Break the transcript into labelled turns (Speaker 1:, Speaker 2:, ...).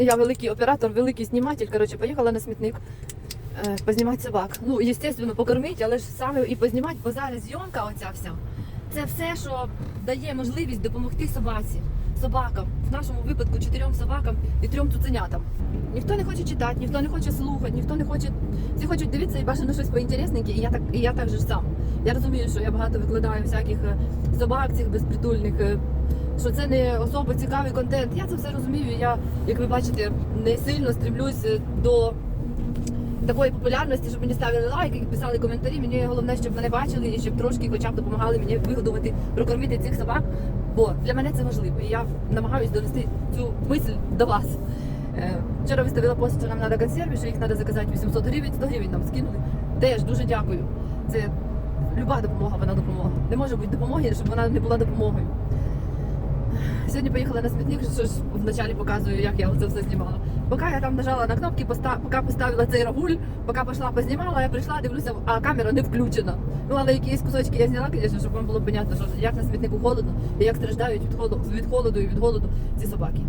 Speaker 1: Я великий оператор, великий зніматель. Коротше, поїхала на смітник е, познімати собак. Ну, звісно, покормити, але ж саме і познімати, бо зараз зйомка оця вся. Це все, що дає можливість допомогти собаці, собакам. В нашому випадку чотирьом собакам і трьом цуценятам. Ніхто не хоче читати, ніхто не хоче слухати, ніхто не хоче. Всі хочуть дивитися і бажано щось поінтересненьке, і я так, і я так же ж сам. Я розумію, що я багато викладаю всяких е, собак, цих безпритульних. Що це не особо цікавий контент. Я це все розумію. Я, як ви бачите, не сильно стрімлюсь е, до такої популярності, щоб мені ставили лайки, писали коментарі. Мені головне, щоб мене бачили і щоб трошки хоча б допомагали мені вигодувати, прокормити цих собак. Бо для мене це важливо. І я намагаюся донести цю мисль до вас. Е, Вчора виставила пост, що нам треба консерви, що їх треба заказати 800 гривень, 100 гривень нам скинули. Теж дуже дякую. Це люба допомога, вона допомога. Не може бути допомоги, щоб вона не була допомогою. Сьогодні поїхала на смітник, що ж вначалі показую, як я це все знімала. Поки я там нажала на кнопки, поста... поки поставила цей рагуль, поки пішла познімала, я прийшла, дивлюся, а камера не включена. Ну але якісь кусочки я зняла, звісно, щоб вам було понятно, що як на смітнику холодно і як страждають від холоду, від холоду і від голоду ці собаки.